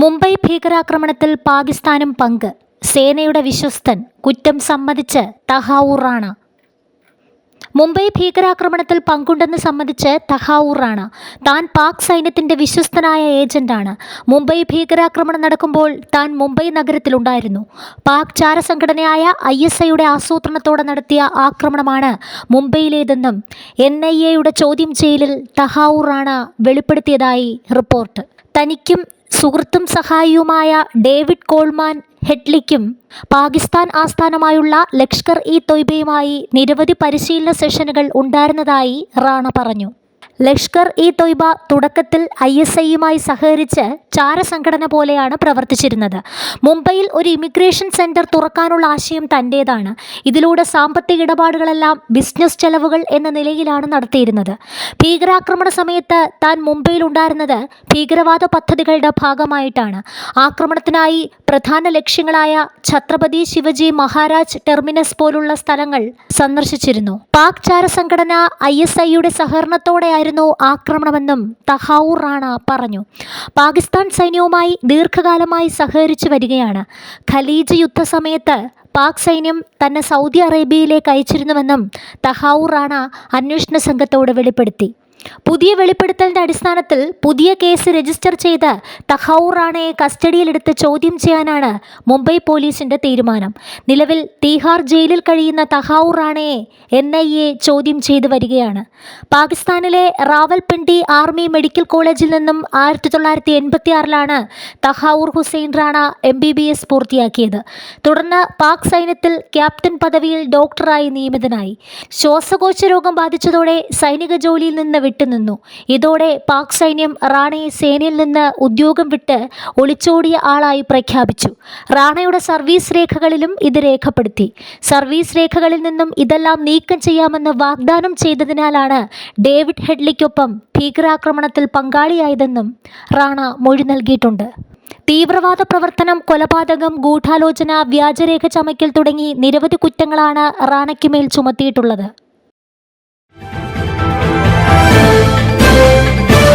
മുംബൈ ഭീകരാക്രമണത്തിൽ പാകിസ്ഥാനും പങ്ക്. സേനയുടെ വിശ്വസ്തൻ കുറ്റം സമ്മതിച്ച് തഹാവൂർ റാണ. മുംബൈ ഭീകരാക്രമണത്തിൽ പങ്കുണ്ടെന്ന് സമ്മതിച്ച് തഹാവൂർ റാണ. താൻ പാക് സൈന്യത്തിന്റെ വിശ്വസ്തനായ ഏജന്റാണ്. മുംബൈ ഭീകരാക്രമണം നടക്കുമ്പോൾ താൻ മുംബൈ നഗരത്തിലുണ്ടായിരുന്നു. പാക് ചാരസംഘടനയായ ഐ എസ് ഐയുടെ ആസൂത്രണത്തോടെ നടത്തിയ ആക്രമണമാണ് മുംബൈയിലേതെന്നും എൻ ഐ എയുടെ ചോദ്യം ചെയ്യലിൽ തഹാവൂർ റാണ വെളിപ്പെടുത്തിയതായി റിപ്പോർട്ട്. തനിക്കും സുഹൃത്തും സഹായിയുമായ ഡേവിഡ് കോൾമാൻ ഹെഡ്ലിക്കും പാകിസ്ഥാൻ ആസ്ഥാനമായുള്ള ലഷ്കർ ഇ തൊയ്ബയുമായി നിരവധി പരിശീലന സെഷനുകൾ ഉണ്ടായിരുന്നതായി റാണ പറഞ്ഞു. ലഷ്കർ ഇ തൊയ്ബ തുടക്കത്തിൽ ഐ എസ് ഐയുമായി സഹകരിച്ച് ചാരസംഘടന പോലെയാണ് പ്രവർത്തിച്ചിരുന്നത്. മുംബൈയിൽ ഒരു ഇമിഗ്രേഷൻ സെന്റർ തുറക്കാനുള്ള ആശയം തന്റേതാണ് ഇതിലൂടെ സാമ്പത്തിക ഇടപാടുകളെല്ലാം ബിസിനസ് ചെലവുകൾ എന്ന നിലയിലാണ് നടത്തിയിരുന്നത്. ഭീകരാക്രമണ സമയത്ത് താൻ മുംബൈയിൽ ഉണ്ടായിരുന്നത് ഭീകരവാദ പദ്ധതികളുടെ ഭാഗമായിട്ടാണ്. ആക്രമണത്തിനായി പ്രധാന ലക്ഷ്യങ്ങളായ ഛത്രപതി ശിവജി മഹാരാജ് ടെർമിനസ് പോലുള്ള സ്ഥലങ്ങൾ സന്ദർശിച്ചിരുന്നു. പാക് ചാര സംഘടന ഐ എസ് ഐയുടെ സഹകരണത്തോടെയായിരുന്നു ആക്രമണമെന്നും തഹാവൂർ റാണ പറഞ്ഞു. പാകിസ്ഥാൻ സൈന്യവുമായി ദീർഘകാലമായി സഹകരിച്ചു വരികയാണ്. ഖലീജ് യുദ്ധസമയത്ത് പാക് സൈന്യം തന്നെ സൗദി അറേബ്യയിലേക്ക് അയച്ചിരുന്നുവെന്നും തഹാവൂർ റാണ അന്വേഷണ സംഘത്തോട് വെളിപ്പെടുത്തി. പുതിയ വെളിപ്പെടുത്തലിന്റെ അടിസ്ഥാനത്തിൽ പുതിയ കേസ് രജിസ്റ്റർ ചെയ്ത് തഹൌർ റാണയെ കസ്റ്റഡിയിലെടുത്ത് ചോദ്യം ചെയ്യാനാണ് മുംബൈ പോലീസിന്റെ തീരുമാനം. നിലവിൽ തീഹാർ ജയിലിൽ കഴിയുന്ന തഹൌർ റാണയെ എൻ ഐ എ ചോദ്യം ചെയ്തു വരികയാണ്. പാകിസ്ഥാനിലെ റാവൽപിണ്ടി ആർമി മെഡിക്കൽ കോളേജിൽ നിന്നും ആയിരത്തി തൊള്ളായിരത്തി എൺപത്തി ആറിലാണ് Tahawwur Hussain Rana M B B S പൂർത്തിയാക്കിയത്. തുടർന്ന് പാക് സൈന്യത്തിൽ ക്യാപ്റ്റൻ പദവിയിൽ ഡോക്ടറായി നിയമിതനായി. ശ്വാസകോശ രോഗം ബാധിച്ചതോടെ സൈനിക ജോലിയിൽ നിന്ന് വിട്ടുനിന്നു ഇതോടെ പാക് സൈന്യം റാണയെ സേനയിൽ നിന്ന് ഉദ്യോഗം വിട്ട് ഒളിച്ചോടിയ ആളായി പ്രഖ്യാപിച്ചു. റാണയുടെ സർവീസ് രേഖകളിലും ഇത് രേഖപ്പെടുത്തി. സർവീസ് രേഖകളിൽ നിന്നും ഇതെല്ലാം നീക്കം ചെയ്യാമെന്ന് വാഗ്ദാനം ചെയ്തതിനാലാണ് ഡേവിഡ് ഹെഡ്ലിക്കൊപ്പം ഭീകരാക്രമണത്തിൽ പങ്കാളിയായതെന്നും റാണ മൊഴി നൽകിയിട്ടുണ്ട്. തീവ്രവാദ പ്രവർത്തനം കൊലപാതകം ഗൂഢാലോചന വ്യാജരേഖ ചമയ്ക്കൽ തുടങ്ങി നിരവധി കുറ്റങ്ങളാണ് റാണയ്ക്ക് മേൽ ചുമത്തിയിട്ടുള്ളത്.